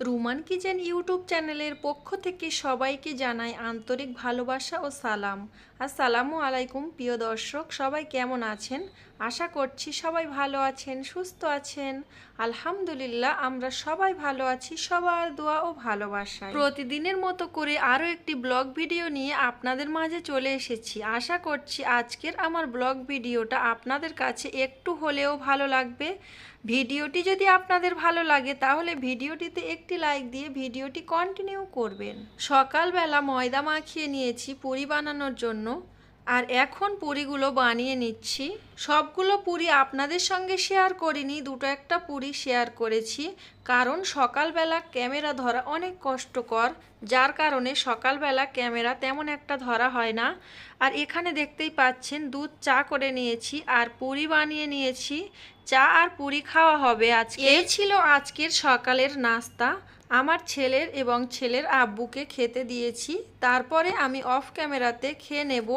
Ruman kitchen YouTube চ্যানেলের পক্ষ থেকে সবাইকে জানাই আন্তরিক ভালোবাসা ও সালাম। আর সালামু আলাইকুম, প্রিয় দর্শক, সবাই কেমন আছেন? আশা করছি সবাই ভালো আছেন, সুস্থ আছেন। আলহামদুলিল্লাহ, আমরা সবাই ভালো আছি। সবার দোয়া ও ভালোবাসা প্রতিদিনের মতো করে আরও একটি ব্লগ ভিডিও নিয়ে আপনাদের মাঝে চলে এসেছি। আশা করছি আজকের আমার ব্লগ ভিডিওটা আপনাদের কাছে একটু হলেও ভালো লাগবে। ভিডিওটি যদি আপনাদের ভালো লাগে, তাহলে ভিডিওটিতে একটি লাইক দিয়ে ভিডিওটি কন্টিনিউ করবেন। সকালবেলা ময়দা মাখিয়ে নিয়েছি পুরি বানানোর জন্য। আর এখন পুরিগুলো বানিয়ে নিচ্ছি। সবগুলো পুরি আপনাদের সঙ্গে শেয়ার করিনি, দুটো একটা পুরি শেয়ার করেছি। কারণ সকালবেলা ক্যামেরা ধরা অনেক কষ্টকর, যার কারণে সকালবেলা ক্যামেরা তেমন একটা ধরা হয় না। আর এখানে দেখতেই পাচ্ছেন, দুধ চা করে নিয়েছি আর পুরি বানিয়ে নিয়েছি। চা আর পুরি খাওয়া হবে আজকে। এই ছিল আজকের সকালের নাস্তা। আমার ছেলের এবং ছেলের আব্বুকে খেতে দিয়েছি। তারপরে আমি অফ ক্যামেরাতে খেয়ে নেব।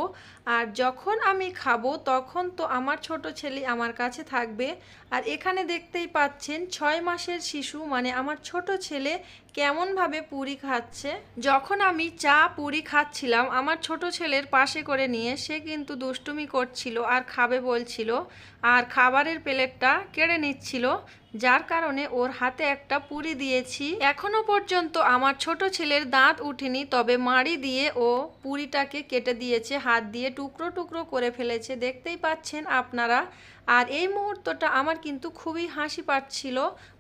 আর যখন আমি খাব, তখন তো আমার ছোট ছেলে আমার কাছে থাকবে। আর এখানে দেখতেই পাচ্ছেন, ছয় মাসের শিশু মানে আমার ছোট ছেলে কেমনভাবে পুরি খাচ্ছে? যখন আমি চা পুরি খাচ্ছিলাম, আমার ছোট ছেলের পাশে করে নিয়ে সে কিন্তু দুষ্টুমি করছিল আর খাবে বলছিল আর খাবারের প্লেটটা কেড়ে নিচ্ছিল, যার কারণে ওর হাতে একটা পুরি দিয়েছি। এখনও পর্যন্ত আমার ছোট ছেলের দাঁত উঠেনি, তবে মাড়ি দিয়ে ও পুরিটাকে কেটে দিয়েছে, হাত দিয়ে টুকরো টুকরো করে ফেলেছে। দেখতেই পাচ্ছেন আপনারা? আর এই মুহূর্তটা আমার কিন্তু খুবই হাসি পাচ্ছিল।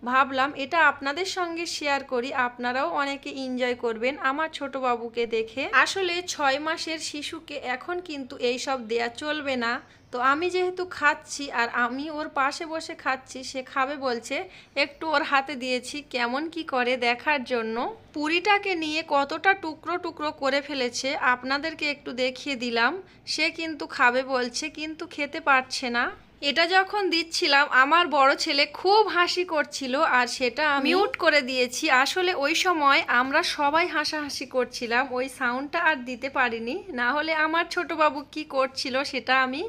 ভাবলাম এটা আপনাদের সঙ্গে শেয়ার করি। আপনারাও অনেকে এনজয় করবেন আমার ছোট বাবুকে দেখে। আসলে ছয় মাসের শিশুকে এখন কিন্তু এই সব দেয়া চলবে না। তো আমি যেহেতু খাচ্ছি আর আমি ওর পাশে বসে খাচ্ছি, সে খাবে বলছে, একটু ওর হাতে দিয়েছি, কেমন কি করে দেখার জন্য? পুরিটাকে নিয়ে কতটা টুকরো টুকরো করে ফেলেছে, আপনাদেরকে একটু দেখিয়ে দিলাম। সে কিন্তু খাবে বলছে, কিন্তু খেতে পারছে না। এটা যখন দিচ্ছিলাম আমার বড় ছেলে খুব হাসি করছিল আর সেটা আমি মিউট করে দিয়েছি। আসলে ওই সময় আমরা সবাই হাসাহাসি করছিলাম ওই সাউন্ডটা আর দিতে পারিনি। না হলে আমার ছোট বাবু কি করছিল সেটা আমি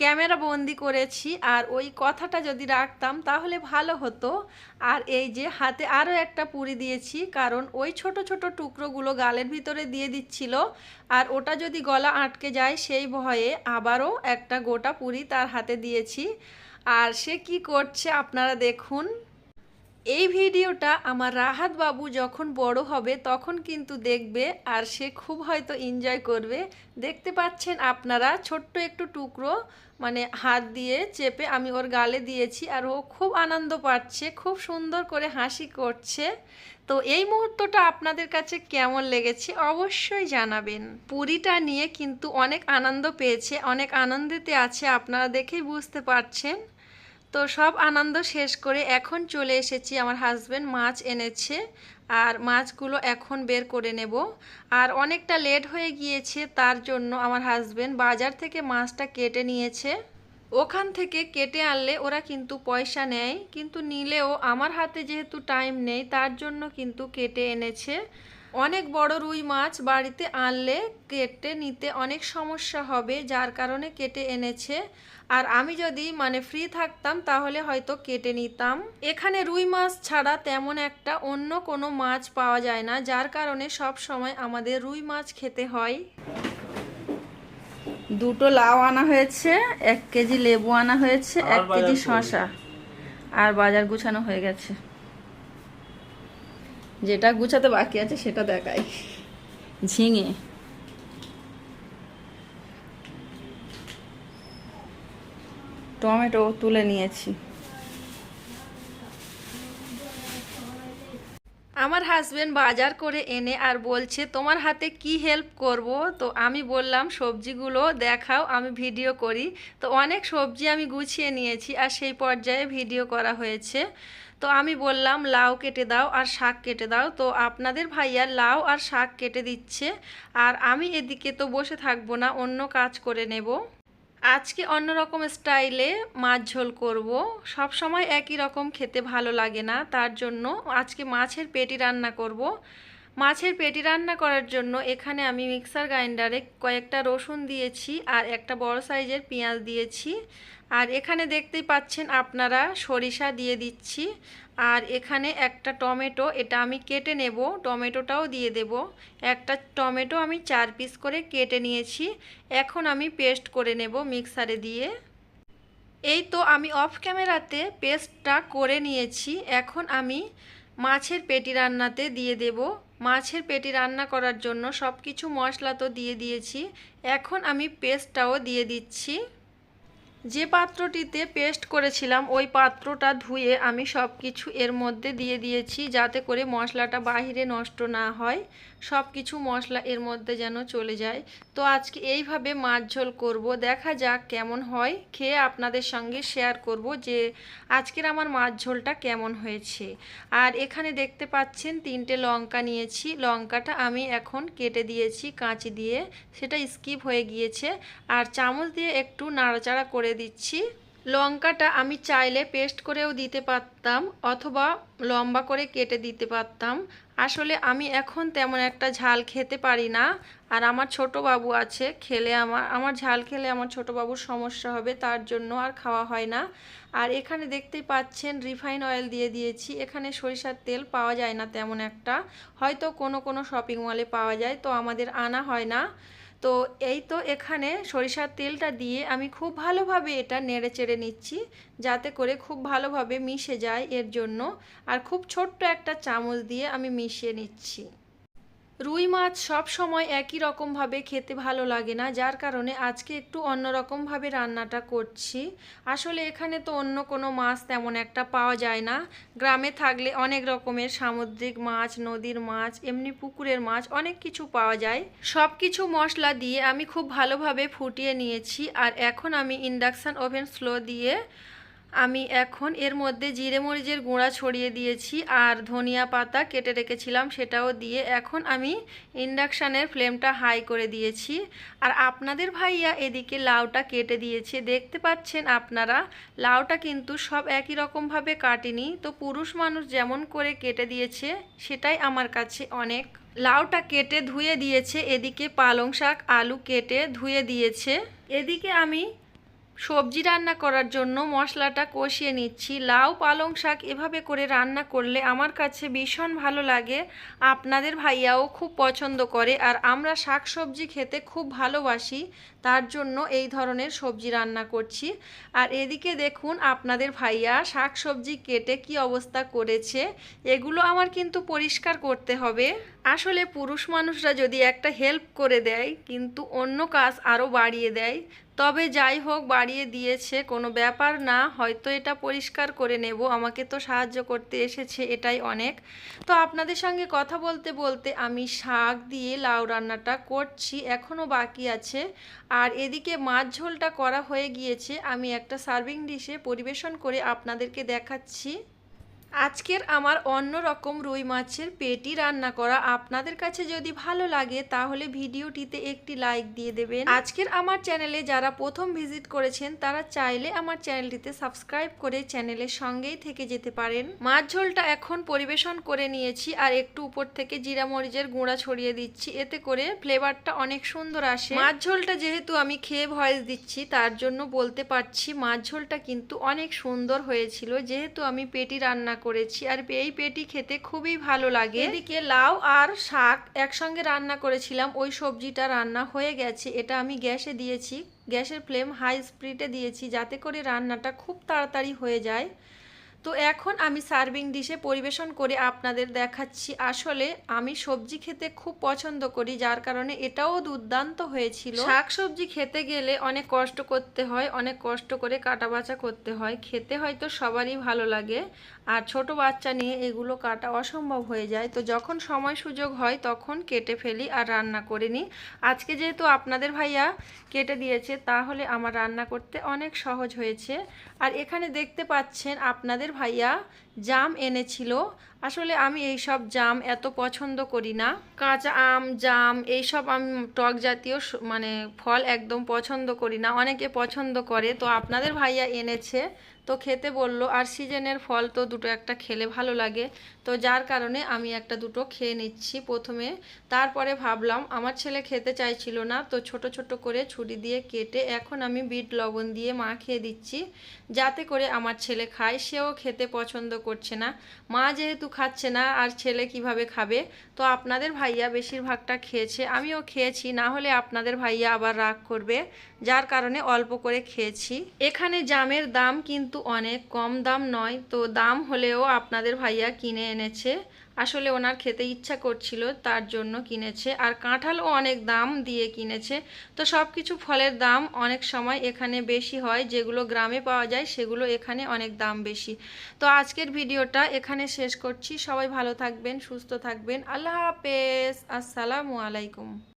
ক্যামেরা বন্দি করেছি আর ওই কথাটা যদি রাখতাম তাহলে ভালো হতো। আর এই যে হাতে আরও একটা পুরি দিয়েছি, কারণ ওই ছোট ছোট টুকরোগুলো গালের ভিতরে দিয়ে দিচ্ছিল। আর ওটা যদি গলা আটকে যায় সেই ভয়ে আবারও একটা গোটা পুরি তার হাতে দিয়েছি। আর সে কি করছে আপনারা দেখুন। এই ভিডিওটা আমার রাহাত বাবু যখন বড় হবে তখন কিন্তু দেখবে আর সে খুব হয়তো এনজয় করবে। দেখতে পাচ্ছেন আপনারা ছোট্ট একটু টুকরো মানে হাত দিয়ে চেপে আমি ওর গালে দিয়েছি আর ও খুব আনন্দ পাচ্ছে, খুব সুন্দর করে হাসি করছে। তো এই মুহূর্তটা আপনাদের কাছে কেমন লেগেছে অবশ্যই জানাবেন। পুরীটা নিয়ে কিন্তু অনেক আনন্দ পেয়েছে, অনেক আনন্দেতে আছে, আপনারা দেখেই বুঝতে পারছেন। তো সব আনন্দ শেষ করে এখন চলে এসেছি, আমার হাজব্যান্ড মাছ এনেছে আর মাছগুলো এখন বের করে নেব। আর অনেকটা লেট হয়ে গিয়েছে, তার জন্য আমার হাজব্যান্ড বাজার থেকে মাছটা কেটে নিয়েছে। ওখান থেকে কেটে আনলে ওরা কিন্তু পয়সা নেয়, কিন্তু নিলেও আমার হাতে যেহেতু টাইম নেই, তার জন্য কিন্তু কেটে এনেছে। অনেক বড় রুই মাছ বাড়িতে আনলে কেটে নিতে অনেক সমস্যা হবে যার কারণে কেটে এনেছে। আর আমি যদি মানে ফ্রি থাকতাম তাহলে হয়তো কেটে নিতাম। এখানে রুই মাছ ছাড়া তেমন একটা অন্য কোনো মাছ পাওয়া যায় না যার কারণে সব সময় আমাদের রুই মাছ খেতে হয়। দুটো লাউ আনা হয়েছে এক কেজি লেবু আনা হয়েছে এক কেজি শশা আর বাজার গুছানো হয়ে গেছে। যেটা গুছাতে বাকি আছে সেটা দেখাই। ঝিঙে। টমেটো তুলে নিয়েছি। আমার হাজব্যান্ড বাজার করে এনে আর বলছে, তোমার হাতে কি হেল্প করব? তো আমি বললাম, সবজিগুলো দেখাও, আমি ভিডিও করি। তো অনেক সবজি আমি গুছিয়ে নিয়েছি আর সেই পর্যায়ে ভিডিও করা হয়েছে। তো আমি বললাম, লাউ কেটে দাও আর শাক কেটে দাও। তো আপনাদের ভাইয়া লাউ আর শাক কেটে দিচ্ছে আর আমি এদিকে তো বসে থাকব না, অন্য কাজ করে নেব। আজকে অন্যরকম স্টাইলে মাছ ঝোল করব। সব সময় একই রকম খেতে ভালো লাগে না, তার জন্য আজকে মাছের পেটি রান্না করব। মাছের পেটি রান্না করার জন্য এখানে আমি মিক্সার গ্রাইন্ডারে কয়েকটা রসুন দিয়েছি আর একটা বড় সাইজের পেঁয়াজ দিয়েছি। আর এখানে দেখতেই পাচ্ছেন আপনারা সরিষা দিয়ে দিচ্ছি। আর এখানে একটা টমেটো, এটা আমি কেটে নেব, টমেটোটাও দিয়ে দেব। একটা টমেটো আমি চার পিস করে কেটে নিয়েছি। এখন আমি পেস্ট করে নেব মিক্সারে দিয়ে। এই তো আমি অফ ক্যামেরাতে পেস্টটা করে নিয়েছি। এখন আমি মাছের পেটি রান্নাতে দিয়ে দেব। মাছের পেটি রান্না করার জন্য সব কিছু মশলা তো দিয়ে দিয়েছি। এখন আমি পেস্টটাও দিয়ে দিচ্ছি। যে পাত্রটিতে পেস্ট করেছিলাম, ওই পাত্রটা ধুয়ে আমি সব কিছু এর মধ্যে দিয়ে দিয়েছি যাতে করে মশলাটা বাহিরে নষ্ট না হয়। সব কিছু মশলা এর মধ্যে যেন চলে যায়। তো আজকে এইভাবে মাছ ঝোল করব। দেখা যাক কেমন হয়। খেয়ে আপনাদের সঙ্গে শেয়ার করব যে আজকের আমার মাছ ঝোলটা কেমন হয়েছে। আর এখানে দেখতে পাচ্ছেন তিনটে লঙ্কা নিয়েছি। লঙ্কাটা আমি এখন কেটে দিয়েছি কাঁচি দিয়ে। সেটা স্কিপ হয়ে গিয়েছে। আর চামচ দিয়ে একটু নাড়াচাড়া করে দিচ্ছি। লঙ্কাটা আমি চাইলে পেস্ট করেও দিতে পারতাম অথবা লম্বা করে কেটে দিতে পারতাম। আসলে আমি এখন তেমন একটা ঝাল খেতে পারি না। আর আমার ছোট বাবু আছে, খেলে আমার আমার ঝাল খেলে আমার ছোট বাবুর সমস্যা হবে, তার জন্য আর খাওয়া হয় না। আর এখানে দেখতেই পাচ্ছেন রিফাইন অয়েল দিয়ে দিয়েছি। এখানে সরিষার তেল পাওয়া যায় না তেমন একটা। হয়তো কোনো কোনো শপিং মলে পাওয়া যায়, তো আমাদের আনা হয় না। তো এই তো এখানে সরিষার তেলটা দিয়ে আমি খুব ভালোভাবে এটা নেড়ে চেড়ে নিচ্ছি, যাতে করে খুব ভালোভাবে মিশে যায় এর জন্য। আর খুব ছোট্ট একটা চামচ দিয়ে আমি মিশিয়ে নিচ্ছি। রুই মাছ সব সময় একই রকমভাবে খেতে ভালো লাগে না, যার কারণে আজকে একটু অন্যরকমভাবে রান্নাটা করছি। আসলে এখানে তো অন্য কোনো মাছ তেমন একটা পাওয়া যায় না। গ্রামে থাকলে অনেক রকমের সামুদ্রিক মাছ, নদীর মাছ, এমনি পুকুরের মাছ, অনেক কিছু পাওয়া যায়। সব কিছু মশলা দিয়ে আমি খুব ভালোভাবে ফুটিয়ে নিয়েছি, আর এখন আমি ইন্ডাকশান ওভেন স্লো দিয়ে আমি এখন এর মধ্যে জিরে মরিচের গুঁড়া ছড়িয়ে দিয়েছি আর ধনিয়া পাতা কেটে রেখেছিলাম সেটাও দিয়ে এখন আমি ইন্ডাকশানের ফ্লেমটা হাই করে দিয়েছি। আর আপনাদের ভাইয়া এদিকে লাউটা কেটে দিয়েছে। দেখতে পাচ্ছেন আপনারা, লাউটা কিন্তু সব একই রকমভাবে কাটেনি। তো পুরুষ মানুষ যেমন করে কেটে দিয়েছে, সেটাই আমার কাছে অনেক। লাউটা কেটে ধুয়ে দিয়েছে, এদিকে পালং শাক, আলু কেটে ধুয়ে দিয়েছে। এদিকে আমি সবজি রান্না করার জন্য মশলাটা কষিয়ে নিচ্ছি। লাউ, পালং শাক এভাবে করে রান্না করলে আমার কাছে ভীষণ ভালো লাগে। আপনাদের ভাইয়াও খুব পছন্দ করে আর আমরা শাক সবজি খেতে খুব ভালোবাসি। তার জন্য এই ধরনের সবজি রান্না করছি। আর এদিকে দেখুন, আপনাদের ভাইয়া শাক সবজি কেটে কি অবস্থা করেছে। এগুলো আমার কিন্তু পরিষ্কার করতে হবে। আসলে পুরুষ মানুষরা যদি একটা হেল্প করে দেয়, কিন্তু অন্য কাজ আরও বাড়িয়ে দেয় তবে যাই হোক, বাড়িয়ে দিয়েছে, কোনো ব্যাপার না, হয়তো এটা পরিষ্কার করে নেব, আমাকে তো সাহায্য করতে এসেছে, এটাই অনেক। তো আপনাদের সঙ্গে কথা বলতে বলতে আমি শাক দিয়ে লাউ রান্নাটা করছি, এখনও বাকি আছে। আর এদিকে মাছ ঝোলটা করা হয়ে গিয়েছে, আমি একটা সার্ভিং ডিশে পরিবেশন করে আপনাদেরকে দেখাচ্ছি। আজকের আমার অন্য রকম রুই মাছের পেটি রান্না করা আপনাদের কাছে যদি ভালো লাগে, তাহলে ভিডিওটিতে একটি লাইক দিয়ে দেবেন। আজকের আমার চ্যানেলে যারা প্রথম ভিজিট করেছেন, তারা চাইলে আমার চ্যানেলটিতে সাবস্ক্রাইব করে চ্যানেলের সঙ্গেই থেকে যেতে পারেন। মাছ ঝোলটা এখন পরিবেশন করে নিয়েছি আর একটু উপর থেকে জিরা মরিচের গুঁড়া ছড়িয়ে দিচ্ছি, এতে করে ফ্লেভারটা অনেক সুন্দর আসে। মাছ ঝোলটা যেহেতু আমি খেয়ে ভয়েস দিচ্ছি, তার জন্য বলতে পারছি মাছ ঝোলটা কিন্তু অনেক সুন্দর হয়েছিল, যেহেতু আমি পেটি রান্না করেছি। আর এই পেটি খেতে খুবই ভালো লাগে। এদিকে লাউ আর শাক একসঙ্গে রান্না করেছিলাম। ওই সবজিটা রান্না হয়ে গেছে। এটা আমি গ্যাসে দিয়েছি। গ্যাসের ফ্লেম হাই স্পিডে দিয়েছি যাতে করে রান্নাটা খুব তাড়াতাড়ি হয়ে যায়। তো এখন আমি সার্ভিং ডিশে পরিবেশন করে আপনাদের দেখাচ্ছি। আসলে আমি সবজি খেতে খুব পছন্দ করি, যার কারণে এটাও দুর্দান্ত হয়েছিল। শাক সবজি খেতে গেলে অনেক কষ্ট করতে হয়, অনেক কষ্ট করে কাটা বাছা করতে হয়। খেতে হয়তো সবারই ভালো লাগে, আর ছোট বাচ্চা নিয়ে এগুলো কাটা অসম্ভব হয়ে যায়। তো যখন সময় সুযোগ হয় তখন কেটে ফেলি আর রান্না করে নিই। আজকে যেহেতু আপনাদের ভাইয়া কেটে দিয়েছে, তাহলে আমার রান্না করতে অনেক সহজ হয়েছে। আর এখানে দেখতে পাচ্ছেন আপনাদের ভাইয়া জাম এনেছিল। আসলে আমি এই সব জাম এত পছন্দ করি না। কাঁচা আম, জাম, এইসব আমি, টক জাতীয় মানে ফল একদম পছন্দ করি না। অনেকে পছন্দ করে। তো আপনাদের ভাইয়া এনেছে, তো খেতে বলল, আর সিজনের ফল তো দুটো একটা খেলে ভালো লাগে। তো যার কারণে আমি একটা দুটো খেয়ে নিচ্ছি প্রথমে। তারপরে ভাবলাম, আমার ছেলে খেতে চাইছিল না। তো ছোট ছোট করে ছুরি দিয়ে কেটে এখন আমি বিট লবণ দিয়ে মা খেয়ে দিচ্ছি। যাতে করে আমার ছেলে খায়, সেও খেতে পছন্দ করছে না। মা যেহেতু খাচ্ছে না, আর ছেলে কীভাবে খাবে? তো আপনাদের ভাইয়া বেশিরভাগটা খেয়েছে। আমিও খেয়েছি, না হলে আপনাদের ভাইয়া আবার রাগ করবে। যার কারণে অল্প করে খেয়েছি। এখানে জামের দাম কিন্তু অনেক, কম দাম নয়। তো দাম হলেও আপনাদের ভাইয়া কিনে এনেছে। আসলে ওনার খেতে ইচ্ছা করছিল, তার জন্য কিনেছে। আর কাঁঠালও অনেক দাম দিয়ে কিনেছে। তো সব কিছু ফলের দাম অনেক সময় এখানে বেশি হয়। যেগুলো গ্রামে পাওয়া যায়, সেগুলো এখানে অনেক দাম বেশি। তো আজকের ভিডিওটা এখানে শেষ করছি। সবাই ভালো থাকবেন, সুস্থ থাকবেন। আল্লাহ হাফেজ। আসসালামু আলাইকুম।